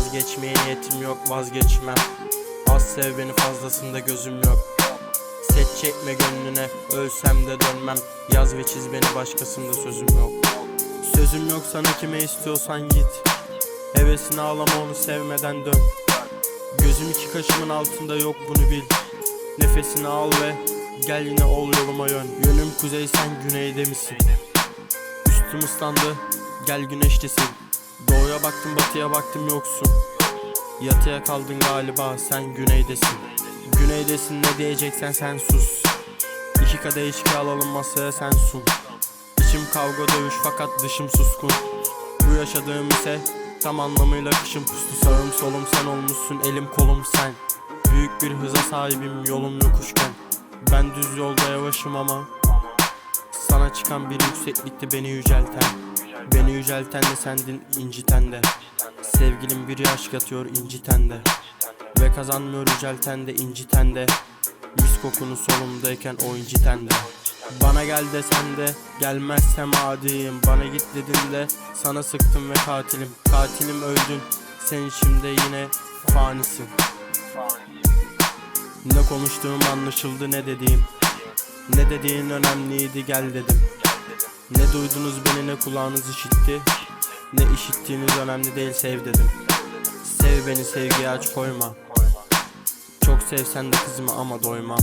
Vazgeçmeye niyetim yok vazgeçmem. Az sev beni fazlasında gözüm yok. Set çekme gönlüne ölsem de dönmem. Yaz ve çiz beni başkasında sözüm yok. Sözüm yok sana kime istiyorsan git. Hevesini ağlama onu sevmeden dön. Gözüm iki kaşımın altında yok bunu bil. Nefesini al ve gel yine ol yoluma yön. Yönüm kuzey sen güneyde misin? Üstüm ıslandı gel güneştesin Doğuya baktım batıya baktım yoksun. Yatıya kaldın galiba sen güneydesin. Güneydesin ne diyeceksen sen sus. İki kadeh içki alalım masaya sen sun. İçim kavga dövüş fakat dışım suskun. Bu yaşadığım ise tam anlamıyla kışın pustu. Sağım solum sen olmuşsun elim kolum sen. Büyük bir hıza sahibim yolum yokuşken Ben düz yolda yavaşım ama çıkan bir yükseklikti beni yücelten. Beni yücelten de sendin inciten de. Sevgilim bir yaş yatıyor inciten de. Ve kazanmıyor yücelten de inciten de. Mis kokunu solumdayken o inciten de. Bana gel desen de gelmezsem adiyim. Bana git dedin de sana sıktım ve katilim. Katilim öldün sen içimde yine fanisin. Ne konuştuğum anlaşıldı ne dediğim Ne dediğin önemliydi gel dedim. Ne duydunuz beni ne kulağınız işitti. Ne işittiğiniz önemli değil sev dedim. Sev beni sevgiye aç koyma. Çok sevsen de kızma ama doyma.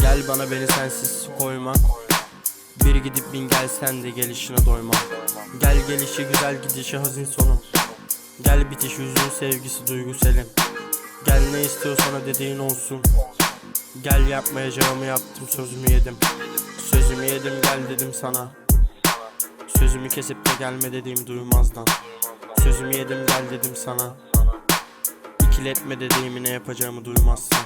Gel bana beni sensiz koyma. Bir gidip bin gelsen de gelişine doyma. Gel gelişi güzel gidişi hazin sonu. Gel bitiş hüzün sevgisi duygu selim. Gel ne istiyorsan dediğin olsun Gel yapmayacağımı yaptım sözümü yedim. Sözümü yedim gel dedim sana. Sözümü kesip de gelme dediğim duymazdan. Sözümü yedim gel dedim sana. İkiletme dediğimi ne yapacağımı duymazsın